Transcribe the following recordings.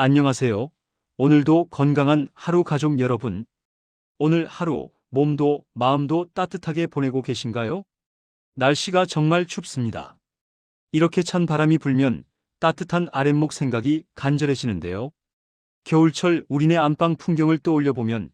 안녕하세요. 오늘도 건강한 하루 가족 여러분. 오늘 하루 몸도 마음도 따뜻하게 보내고 계신가요? 날씨가 정말 춥습니다. 이렇게 찬 바람이 불면 따뜻한 아랫목 생각이 간절해지는데요. 겨울철 우리네 안방 풍경을 떠올려 보면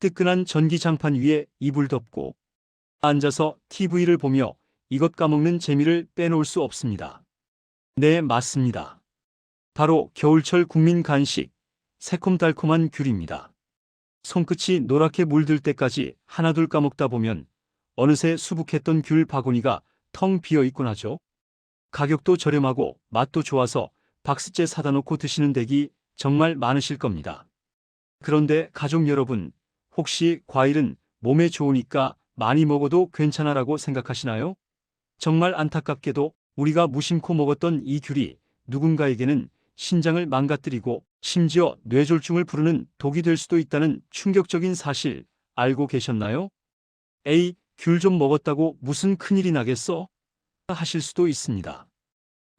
뜨끈한 전기장판 위에 이불 덮고 앉아서 TV를 보며 이것 까먹는 재미를 빼놓을 수 없습니다. 네, 맞습니다. 바로 겨울철 국민 간식, 새콤달콤한 귤입니다. 손끝이 노랗게 물들 때까지 하나둘 까먹다 보면 어느새 수북했던 귤 바구니가 텅 비어 있곤 하죠. 가격도 저렴하고 맛도 좋아서 박스째 사다 놓고 드시는 댁이 정말 많으실 겁니다. 그런데 가족 여러분, 혹시 과일은 몸에 좋으니까 많이 먹어도 괜찮아라고 생각하시나요? 정말 안타깝게도 우리가 무심코 먹었던 이 귤이 누군가에게는 신장을 망가뜨리고 심지어 뇌졸중을 부르는 독이 될 수도 있다는 충격적인 사실 알고 계셨나요? 에이, 귤 좀 먹었다고 무슨 큰일이 나겠어? 하실 수도 있습니다.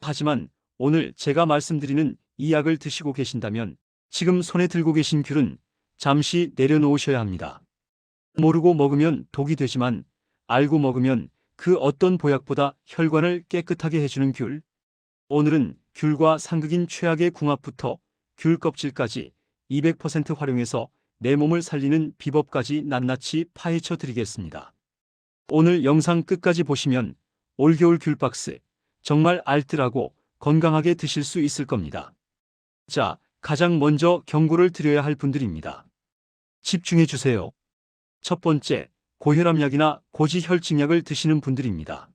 하지만 오늘 제가 말씀드리는 이 약을 드시고 계신다면 지금 손에 들고 계신 귤은 잠시 내려놓으셔야 합니다. 모르고 먹으면 독이 되지만 알고 먹으면 그 어떤 보약보다 혈관을 깨끗하게 해주는 귤. 오늘은 귤과 상극인 최악의 궁합부터 귤 껍질까지 200% 활용해서 내 몸을 살리는 비법까지 낱낱이 파헤쳐 드리겠습니다. 오늘 영상 끝까지 보시면 올겨울 귤박스 정말 알뜰하고 건강하게 드실 수 있을 겁니다. 자, 가장 먼저 경고를 드려야 할 분들입니다. 집중해 주세요. 첫 번째, 고혈압약이나 고지혈증약을 드시는 분들입니다.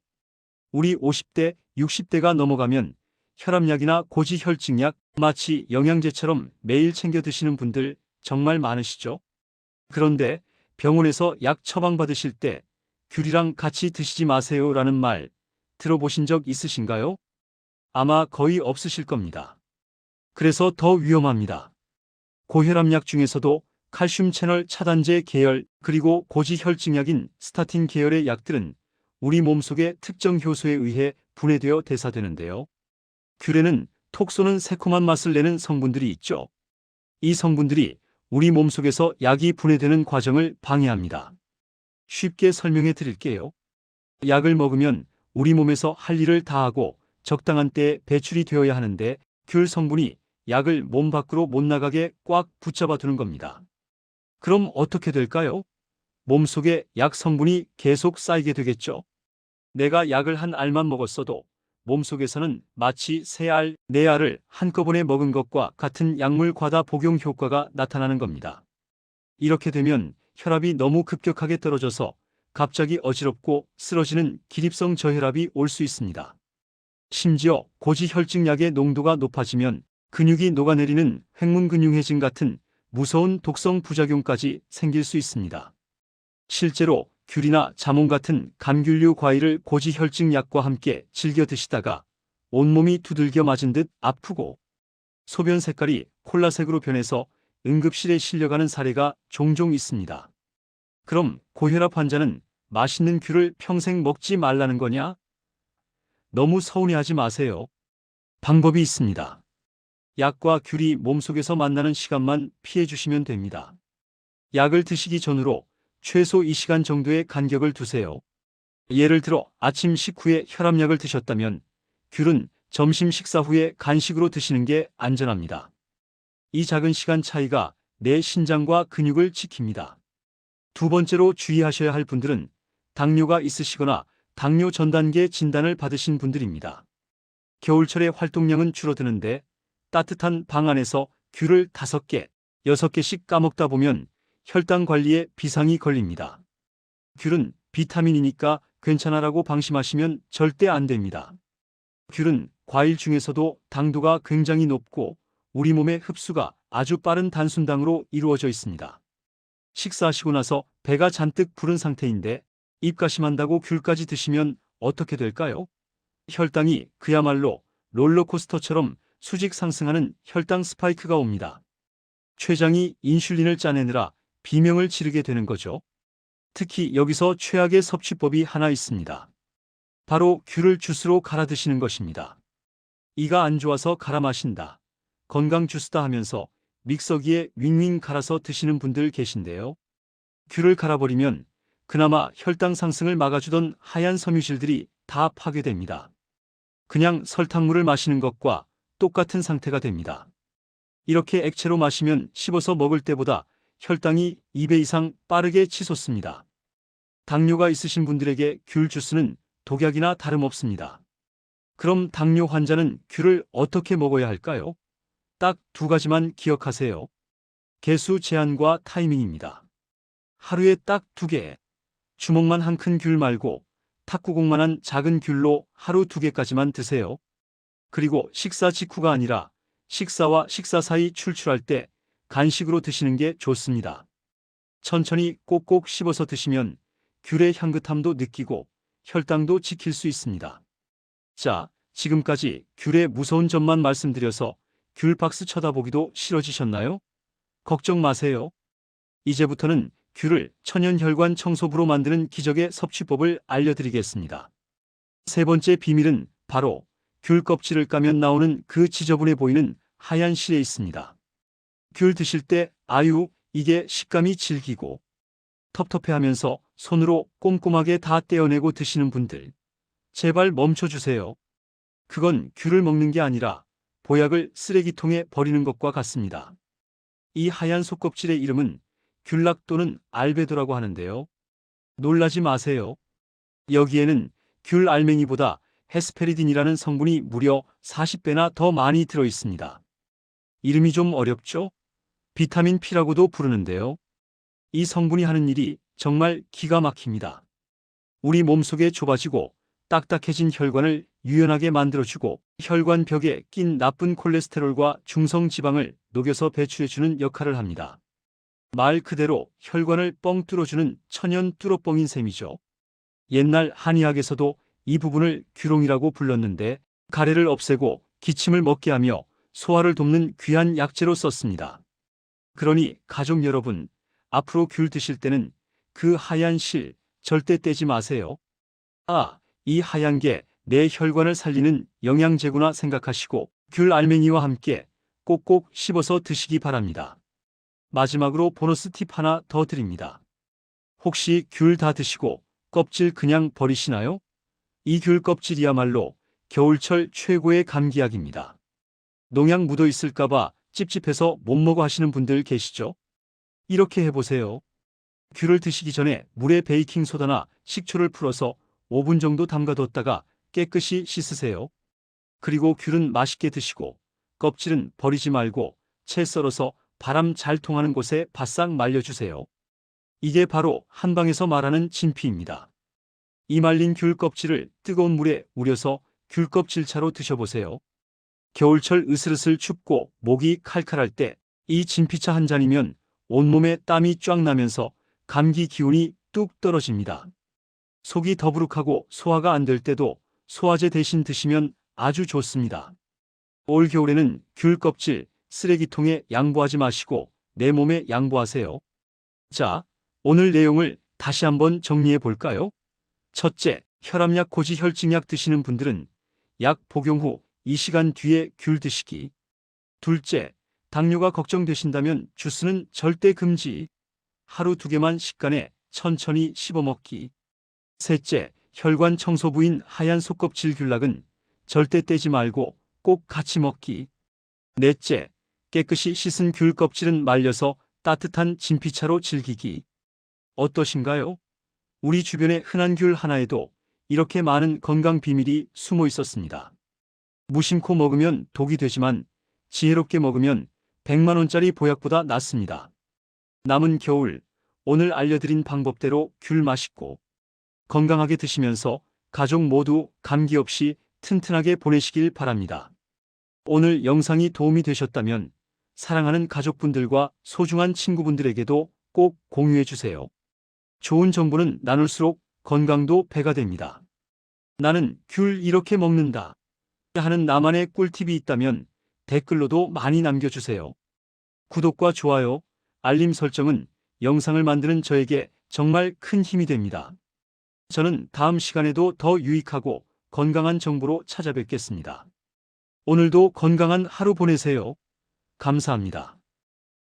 우리 50대, 60대가 넘어가면 혈압약이나 고지혈증약 마치 영양제처럼 매일 챙겨 드시는 분들 정말 많으시죠? 그런데 병원에서 약 처방받으실 때 귤이랑 같이 드시지 마세요 라는 말 들어보신 적 있으신가요? 아마 거의 없으실 겁니다. 그래서 더 위험합니다. 고혈압약 중에서도 칼슘 채널 차단제 계열 그리고 고지혈증약인 스타틴 계열의 약들은 우리 몸속의 특정 효소에 의해 분해되어 대사되는데요. 귤에는 톡 쏘는 새콤한 맛을 내는 성분들이 있죠. 이 성분들이 우리 몸속에서 약이 분해되는 과정을 방해합니다. 쉽게 설명해 드릴게요. 약을 먹으면 우리 몸에서 할 일을 다 하고 적당한 때에 배출이 되어야 하는데 귤 성분이 약을 몸 밖으로 못 나가게 꽉 붙잡아 두는 겁니다. 그럼 어떻게 될까요? 몸 속에 약 성분이 계속 쌓이게 되겠죠. 내가 약을 한 알만 먹었어도 몸속에서는 마치 세 알, 네 알을 한꺼번에 먹은 것과 같은 약물 과다 복용 효과가 나타나는 겁니다. 이렇게 되면 혈압이 너무 급격하게 떨어져서 갑자기 어지럽고 쓰러지는 기립성 저혈압이 올 수 있습니다. 심지어 고지혈증약의 농도가 높아지면 근육이 녹아내리는 횡문근육해진 같은 무서운 독성 부작용까지 생길 수 있습니다. 실제로 귤이나 자몽 같은 감귤류 과일을 고지혈증 약과 함께 즐겨 드시다가 온몸이 두들겨 맞은 듯 아프고 소변 색깔이 콜라색으로 변해서 응급실에 실려가는 사례가 종종 있습니다. 그럼 고혈압 환자는 맛있는 귤을 평생 먹지 말라는 거냐? 너무 서운해하지 마세요. 방법이 있습니다. 약과 귤이 몸속에서 만나는 시간만 피해 주시면 됩니다. 약을 드시기 전으로 최소 2시간 정도의 간격을 두세요. 예를 들어 아침 식후에 혈압약을 드셨다면 귤은 점심 식사 후에 간식으로 드시는 게 안전합니다. 이 작은 시간 차이가 내 신장과 근육을 지킵니다. 두 번째로 주의하셔야 할 분들은 당뇨가 있으시거나 당뇨 전 단계 진단을 받으신 분들입니다. 겨울철에 활동량은 줄어드는데 따뜻한 방 안에서 귤을 5개, 6개씩 까먹다 보면 혈당 관리에 비상이 걸립니다. 귤은 비타민이니까 괜찮아라고 방심하시면 절대 안 됩니다. 귤은 과일 중에서도 당도가 굉장히 높고 우리 몸의 흡수가 아주 빠른 단순당으로 이루어져 있습니다. 식사하시고 나서 배가 잔뜩 부른 상태인데 입가심한다고 귤까지 드시면 어떻게 될까요? 혈당이 그야말로 롤러코스터처럼 수직 상승하는 혈당 스파이크가 옵니다. 췌장이 인슐린을 짜내느라 비명을 지르게 되는 거죠. 특히 여기서 최악의 섭취법이 하나 있습니다. 바로 귤을 주스로 갈아 드시는 것입니다. 이가 안 좋아서 갈아 마신다. 건강 주스다 하면서 믹서기에 윙윙 갈아서 드시는 분들 계신데요. 귤을 갈아버리면 그나마 혈당 상승을 막아주던 하얀 섬유질들이 다 파괴됩니다. 그냥 설탕물을 마시는 것과 똑같은 상태가 됩니다. 이렇게 액체로 마시면 씹어서 먹을 때보다 혈당이 2배 이상 빠르게 치솟습니다. 당뇨가 있으신 분들에게 귤 주스는 독약이나 다름없습니다. 그럼 당뇨 환자는 귤을 어떻게 먹어야 할까요? 딱 두 가지만 기억하세요. 개수 제한과 타이밍입니다. 하루에 딱 두 개, 주먹만 한 큰 귤 말고 탁구공만한 작은 귤로 하루 두 개까지만 드세요. 그리고 식사 직후가 아니라 식사와 식사 사이 출출할 때 간식으로 드시는 게 좋습니다. 천천히 꼭꼭 씹어서 드시면 귤의 향긋함도 느끼고 혈당도 지킬 수 있습니다. 자, 지금까지 귤의 무서운 점만 말씀드려서 귤 박스 쳐다보기도 싫어지셨나요? 걱정 마세요. 이제부터는 귤을 천연혈관 청소부로 만드는 기적의 섭취법을 알려드리겠습니다. 세 번째 비밀은 바로 귤 껍질을 까면 나오는 그 지저분해 보이는 하얀 실에 있습니다. 귤 드실 때 아유 이게 식감이 질기고 텁텁해하면서 손으로 꼼꼼하게 다 떼어내고 드시는 분들 제발 멈춰주세요. 그건 귤을 먹는 게 아니라 보약을 쓰레기통에 버리는 것과 같습니다. 이 하얀 속껍질의 이름은 귤락 또는 알베도라고 하는데요. 놀라지 마세요. 여기에는 귤 알맹이보다 헤스페리딘이라는 성분이 무려 40배나 더 많이 들어 있습니다. 이름이 좀 어렵죠? 비타민 P라고도 부르는데요. 이 성분이 하는 일이 정말 기가 막힙니다. 우리 몸속에 좁아지고 딱딱해진 혈관을 유연하게 만들어주고 혈관 벽에 낀 나쁜 콜레스테롤과 중성 지방을 녹여서 배출해주는 역할을 합니다. 말 그대로 혈관을 뻥 뚫어주는 천연 뚫어뻥인 셈이죠. 옛날 한의학에서도 이 부분을 규롱이라고 불렀는데 가래를 없애고 기침을 먹게 하며 소화를 돕는 귀한 약재로 썼습니다. 그러니 가족 여러분, 앞으로 귤 드실 때는 그 하얀 실 절대 떼지 마세요. 아, 이 하얀 게 내 혈관을 살리는 영양제구나 생각하시고 귤 알맹이와 함께 꼭꼭 씹어서 드시기 바랍니다. 마지막으로 보너스 팁 하나 더 드립니다. 혹시 귤 다 드시고 껍질 그냥 버리시나요? 이 귤 껍질이야말로 겨울철 최고의 감기약입니다. 농약 묻어 있을까봐 찝찝해서 못 먹어 하시는 분들 계시죠? 이렇게 해보세요. 귤을 드시기 전에 물에 베이킹소다나 식초를 풀어서 5분 정도 담가뒀다가 깨끗이 씻으세요. 그리고 귤은 맛있게 드시고 껍질은 버리지 말고 채 썰어서 바람 잘 통하는 곳에 바싹 말려주세요. 이게 바로 한방에서 말하는 진피입니다. 이 말린 귤 껍질을 뜨거운 물에 우려서 귤 껍질차로 드셔보세요. 겨울철 으슬으슬 춥고 목이 칼칼할 때 이 진피차 한 잔이면 온몸에 땀이 쫙 나면서 감기 기운이 뚝 떨어집니다. 속이 더부룩하고 소화가 안 될 때도 소화제 대신 드시면 아주 좋습니다. 올 겨울에는 귤 껍질 쓰레기통에 양보하지 마시고 내 몸에 양보하세요. 자, 오늘 내용을 다시 한번 정리해 볼까요? 첫째, 혈압약 고지 혈증약 드시는 분들은 약 복용 후 2시간 뒤에 귤 드시기. 둘째, 당뇨가 걱정되신다면 주스는 절대 금지. 하루 두 개만 식간에 천천히 씹어 먹기. 셋째, 혈관 청소 부인 하얀 속껍질 귤락은 절대 떼지 말고 꼭 같이 먹기. 넷째, 깨끗이 씻은 귤 껍질은 말려서 따뜻한 진피차로 즐기기. 어떠신가요? 우리 주변의 흔한 귤 하나에도 이렇게 많은 건강 비밀이 숨어 있었습니다. 무심코 먹으면 독이 되지만 지혜롭게 먹으면 100만원짜리 보약보다 낫습니다. 남은 겨울, 오늘 알려드린 방법대로 귤 맛있고 건강하게 드시면서 가족 모두 감기 없이 튼튼하게 보내시길 바랍니다. 오늘 영상이 도움이 되셨다면 사랑하는 가족분들과 소중한 친구분들에게도 꼭 공유해 주세요. 좋은 정보는 나눌수록 건강도 배가 됩니다. 나는 귤 이렇게 먹는다. 하는 나만의 꿀팁이 있다면 댓글로도 많이 남겨주세요. 구독과 좋아요, 알림 설정은 영상을 만드는 저에게 정말 큰 힘이 됩니다. 저는 다음 시간에도 더 유익하고 건강한 정보로 찾아뵙겠습니다. 오늘도 건강한 하루 보내세요. 감사합니다.